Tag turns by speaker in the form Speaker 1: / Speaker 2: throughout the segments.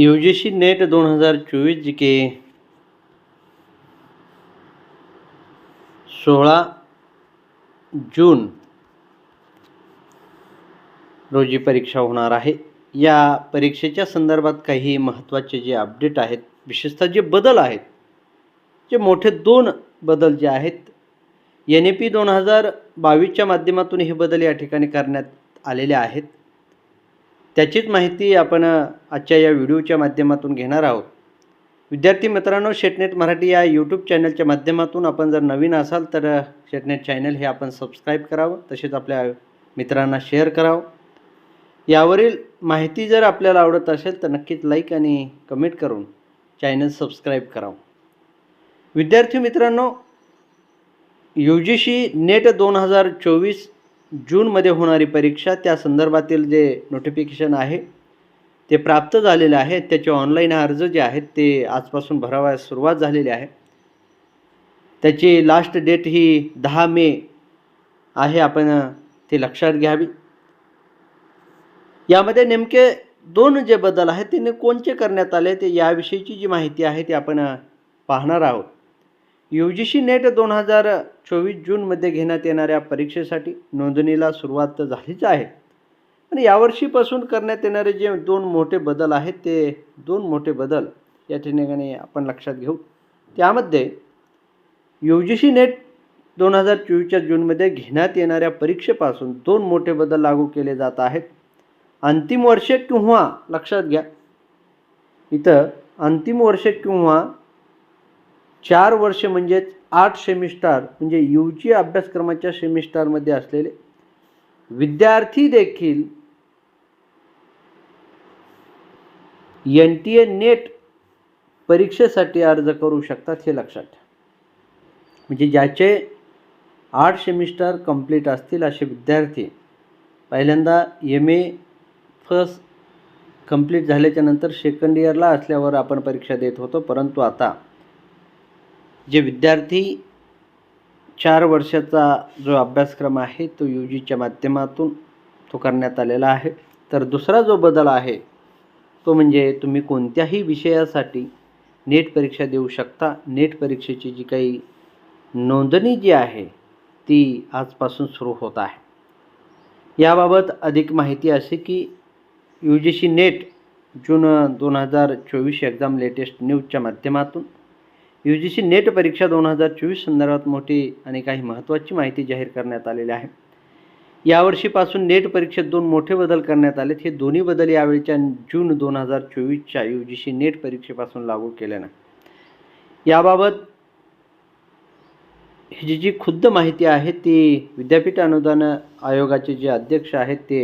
Speaker 1: You G C net दोन हजार चोवीस जी के सोळा जून रोजी परीक्षा होणार आहे. या परीक्षेच्या संदर्भात काही महत्त्वाचे जे अपडेट आहेत विशेषतः जे बदल आहेत जे मोठे दोन बदल जे आहेत एन ए पी दोन हजार बावीसच्या माध्यमातून हे बदल या ठिकाणी करण्यात आलेले आहेत. त्याचीच माहिती आपण आजच्या या व्हिडिओच्या माध्यमातून घेणार आहोत. विद्यार्थी मित्रांनो शेटनेट मराठी या यूट्यूब चॅनलच्या माध्यमातून आपण जर नवीन असाल तर शेटनेट चॅनल हे आपण सबस्क्राईब करावं तसेच आपल्या मित्रांना शेअर करावं. यावरील माहिती जर आपल्याला आवडत असेल तर नक्कीच लाईक आणि कमेंट करून चॅनल सबस्क्राईब करावं. विद्यार्थी मित्रांनो यू जी सी नेट दोन हजार चोवीस जूनमध्ये होणारी परीक्षा त्या संदर्भातील जे नोटिफिकेशन आहे ते प्राप्त झालेले आहे. त्याचे ऑनलाईन अर्ज जे आहेत ते आजपासून भरावयास सुरुवात झालेली आहे. त्याची लास्ट डेट ही दहा मे आहे आपण ते लक्षात घ्यावी. यामध्ये नेमके दोन जे बदल आहेत ते कोणते कोणचे करण्यात आले ते याविषयीची जी माहिती आहे ती आपण पाहणार आहोत. यू जी सी नेट दोन हजार चोवीस जूनमध्ये घेण्यात येणाऱ्या परीक्षेसाठी नोंदणीला सुरुवात तर झालीच आहे. आणि यावर्षीपासून करण्यात येणारे जे दोन मोठे बदल आहेत ते दोन मोठे बदल या ठिकाणी आपण लक्षात घेऊ. त्यामध्ये यू जी सी नेट दोन हजार चोवीसच्या जूनमध्ये घेण्यात येणाऱ्या परीक्षेपासून दोन मोठे बदल लागू केले जात आहेत. अंतिम वर्ष किंवा लक्षात घ्या इथं अंतिम वर्ष किंवा चार वर्ष म्हणजेच आठ सेमिस्टार म्हणजे यू जी अभ्यासक्रमाच्या सेमिस्टरमध्ये असलेले विद्यार्थी देखील एन टी ए नेट परीक्षेसाठी अर्ज करू शकतात हे लक्षात ठेवा. म्हणजे ज्याचे आठ सेमिस्टर कंप्लीट असतील असे विद्यार्थी पहिल्यांदा एम ए फर्स्ट कंप्लीट झाल्याच्यानंतर सेकंड इयरला असल्यावर आपण परीक्षा देत होतो परंतु आता जे विद्यार्थी चार वर्षाचा जो अभ्यासक्रम आहे तो यू जीच्या माध्यमातून तो करण्यात आलेला आहे. तर दुसरा जो बदल आहे तो म्हणजे तुम्ही कोणत्याही विषयासाठी नेट परीक्षा देऊ शकता. नेट परीक्षेची जी काही नोंदणी जी आहे ती आजपासून सुरू होत आहे. याबाबत अधिक माहिती अशी की यू जी सी नेट जून दोन हजार चोवीस एक्झाम लेटेस्ट न्यूजच्या माध्यमातून यू जी सी नेट परीक्षा दोन हजार चोवीस संदर्भात मोठी आणि काही महत्त्वाची माहिती जाहीर करण्यात आलेली आहे. यावर्षीपासून नेट परीक्षेत दोन मोठे बदल करण्यात आलेत. हे दोन्ही बदल यावेळीच्या जून दोन हजार चोवीसच्या यू जी सी नेट परीक्षेपासून लागू केल्यानं याबाबत ही जी जी खुद्द माहिती आहे ती विद्यापीठ अनुदान आयोगाचे जे अध्यक्ष आहेत ते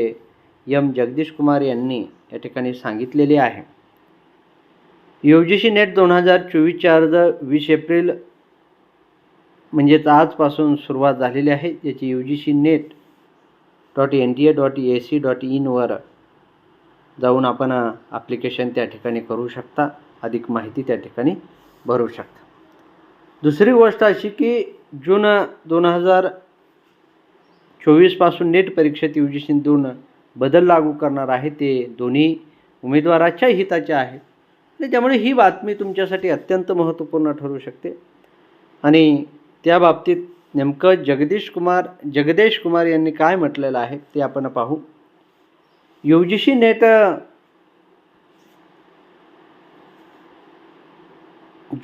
Speaker 1: यम जगदीश कुमार यांनी या ठिकाणी सांगितलेले आहे. यू जी सी नेट दोन हजार चोवीसच्या अर्ज वीस एप्रिल म्हणजेच आजपासून सुरुवात झालेली आहे. याची U G C NET dot N T A dot A C dot इनवर जाऊन आपण ॲप्लिकेशन त्या ठिकाणी करू शकता. अधिक माहिती त्या ठिकाणी भरू शकता. दुसरी गोष्ट अशी की जून दोन हजार चोवीसपासून नेट परीक्षेत यू जी सी दोन बदल लागू करणार आहे. ते दोन्ही उमेदवाराच्या हिताचे आहेत. आणि त्यामुळे ही बातमी तुमच्यासाठी अत्यंत महत्त्वपूर्ण ठरू शकते. आणि त्या बाबतीत नेमकं जगदीश कुमार जगदेश कुमार यांनी काय म्हटलेलं आहे ते आपण पाहू. यू जी सी नेट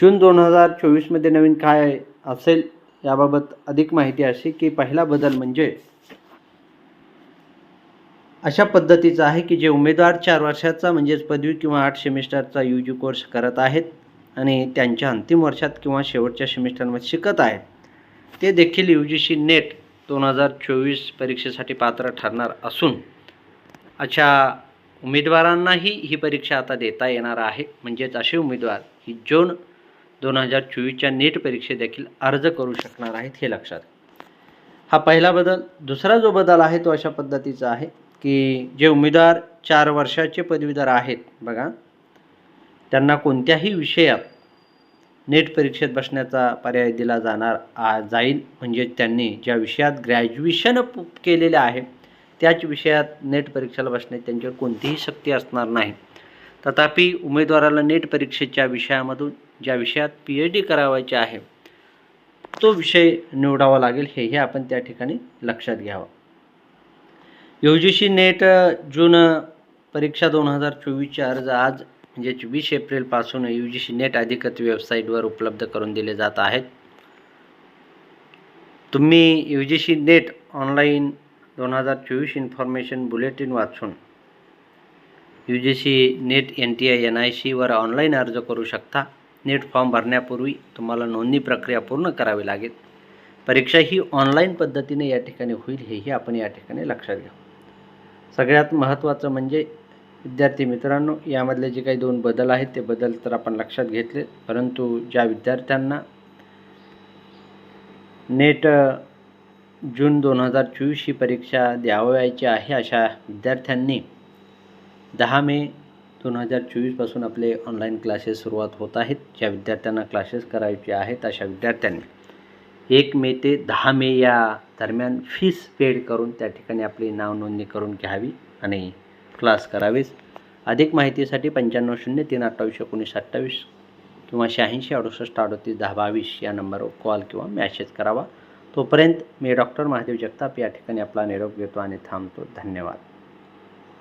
Speaker 1: जून दोन हजार चोवीसमध्ये नवीन काय असेल याबाबत अधिक माहिती अशी की पहिला बदल म्हणजे अशा पद्धतीचं आहे की जे उमेदवार चार वर्षाचा म्हणजेच पदवी किंवा आठ सेमिस्टरचा यू जी कोर्स करत आहेत आणि त्यांच्या अंतिम वर्षात किंवा शेवटच्या सेमिस्टरमध्ये शिकत आहेत ते देखील यू जी सी नेट दोन हजार चोवीस परीक्षेसाठी पात्र ठरणार असून अशा उमेदवारांनाही ही परीक्षा आता देता येणार आहे. म्हणजेच असे उमेदवार ही जून दोन हजार चोवीसच्या नेट परीक्षेदेखील अर्ज करू शकणार आहेत हे लक्षात हा पहिला बदल. दुसरा जो बदल आहे तो अशा पद्धतीचा आहे की जे उमेदवार चार वर्षाचे पदवीधर आहेत बघा त्यांना कोणत्याही विषयात नेट परीक्षेत बसण्याचा पर्याय दिला जाणार आ जाईल. म्हणजे त्यांनी ज्या विषयात ग्रॅज्युएशन केलेले आहे त्याच विषयात नेट परीक्षेला बसण्यात त्यांच्यावर कोणतीही शक्ती असणार नाही. तथापि उमेदवाराला नेट परीक्षेच्या विषयामधून ज्या विषयात पी एच डी करावायचे आहे तो विषय निवडावा लागेल. हेही आपण त्या ठिकाणी लक्षात घ्यावं. यू जी सी नेट जून परीक्षा दोन हजार चोवीसचे अर्ज आज म्हणजे वीस एप्रिलपासून यू जी सी नेट अधिकृत वेबसाईटवर उपलब्ध करून दिले जात आहेत. तुम्ही U G C NET online दोन हजार चोवीस इन्फॉर्मेशन बुलेटिन वाचून U G C NET N T I N I सीवर ऑनलाईन अर्ज करू शकता. नेट फॉर्म भरण्यापूर्वी तुम्हाला नोंदणी प्रक्रिया पूर्ण करावी लागेल. परीक्षा ही ऑनलाईन पद्धतीने या ठिकाणी होईल हेही आपण या ठिकाणी लक्षात घ्या सगळ्यात महत्त्वाचं म्हणजे विद्यार्थी मित्रांनो यामधले जे काही दोन बदल आहेत ते बदल तर आपण लक्षात घेतले. परंतु ज्या विद्यार्थ्यांना नेट जून दोन हजार चोवीस ही परीक्षा द्यावयाची आहे अशा विद्यार्थ्यांनी दहा मे दोन हजार चोवीसपासून आपले ऑनलाईन क्लासेस सुरुवात होत आहेत. ज्या विद्यार्थ्यांना क्लासेस करायचे आहेत अशा विद्यार्थ्यांनी एक मे ते दहा मे या दरम्यान फीस पेड करून त्या ठिकाणी आपली नावनोंदणी करून घ्यावी आणि क्लास करावेच. अधिक माहितीसाठी पंच्याण्णव शून्य तीन अठ्ठावीस एकोणीस अठ्ठावीस किंवा शहाऐंशी अडुसष्ट अडतीस दहा बावीस या नंबरवर कॉल किंवा मॅसेज करावा. तोपर्यंत मी डॉक्टर महादेव जगताप या ठिकाणी आपला निरोप घेतो आणि थांबतो. धन्यवाद.